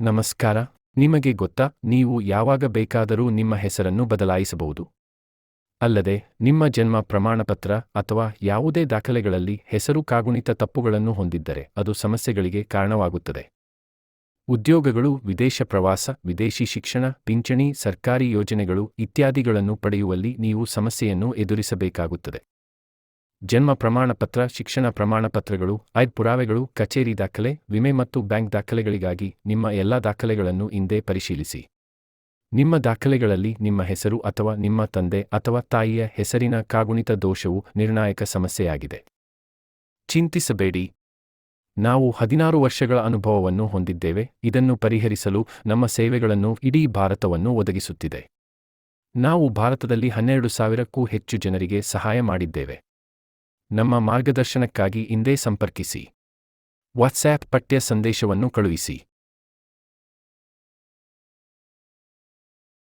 ನಮಸ್ಕಾರ. ನಿಮಗೆ ಗೊತ್ತಾ, ನೀವು ಯಾವಾಗ ಬೇಕಾದರೂ ನಿಮ್ಮ ಹೆಸರನ್ನು ಬದಲಾಯಿಸಬಹುದು. ಅಲ್ಲದೆ, ನಿಮ್ಮ ಜನ್ಮ ಪ್ರಮಾಣಪತ್ರ ಅಥವಾ ಯಾವುದೇ ದಾಖಲೆಗಳಲ್ಲಿ ಹೆಸರು ಕಾಗುಣಿತ ತಪ್ಪುಗಳನ್ನು ಹೊಂದಿದ್ದರೆ ಅದು ಸಮಸ್ಯೆಗಳಿಗೆ ಕಾರಣವಾಗುತ್ತದೆ. ಉದ್ಯೋಗಗಳು, ವಿದೇಶ ಪ್ರವಾಸ, ವಿದೇಶಿ ಶಿಕ್ಷಣ, ಪಿಂಚಣಿ, ಸರ್ಕಾರಿ ಯೋಜನೆಗಳು ಇತ್ಯಾದಿಗಳನ್ನು ಪಡೆಯುವಲ್ಲಿ ನೀವು ಸಮಸ್ಯೆಯನ್ನು ಎದುರಿಸಬೇಕಾಗುತ್ತದೆ. ಜನ್ಮ ಪ್ರಮಾಣಪತ್ರ, ಶಿಕ್ಷಣ ಪ್ರಮಾಣಪತ್ರಗಳು ಐದ್ ಪುರಾವೆಗಳು, ಕಚೇರಿ ದಾಖಲೆ, ವಿಮೆ ಮತ್ತು ಬ್ಯಾಂಕ್ ದಾಖಲೆಗಳಿಗಾಗಿ ನಿಮ್ಮ ಎಲ್ಲಾ ದಾಖಲೆಗಳನ್ನು ಇಂದೇ ಪರಿಶೀಲಿಸಿ. ನಿಮ್ಮ ದಾಖಲೆಗಳಲ್ಲಿ ನಿಮ್ಮ ಹೆಸರು ಅಥವಾ ನಿಮ್ಮ ತಂದೆ ಅಥವಾ ತಾಯಿಯ ಹೆಸರಿನ ಕಾಗುಣಿತ ದೋಷವು ನಿರ್ಣಾಯಕ ಸಮಸ್ಯೆಯಾಗಿದೆ. ಚಿಂತಿಸಬೇಡಿ. ನಾವು ಹದಿನಾರು ವರ್ಷಗಳ ಅನುಭವವನ್ನು ಹೊಂದಿದ್ದೇವೆ, ಇದನ್ನು ಪರಿಹರಿಸಲು ನಮ್ಮ ಸೇವೆಗಳನ್ನು ಇಡೀ ಭಾರತವನ್ನು ಒದಗಿಸುತ್ತಿದೆ. ನಾವು ಭಾರತದಲ್ಲಿ ಹನ್ನೆರಡು ಸಾವಿರಕ್ಕೂ ಹೆಚ್ಚು ಜನರಿಗೆ ಸಹಾಯ ಮಾಡಿದ್ದೇವೆ. ನಮ್ಮ ಮಾರ್ಗದರ್ಶನಕ್ಕಾಗಿ ಇಂದೇ ಸಂಪರ್ಕಿಸಿ. ವಾಟ್ಸ್ಆ್ಯಪ್ ಪಠ್ಯ ಸಂದೇಶವನ್ನು ಕಳುಹಿಸಿ.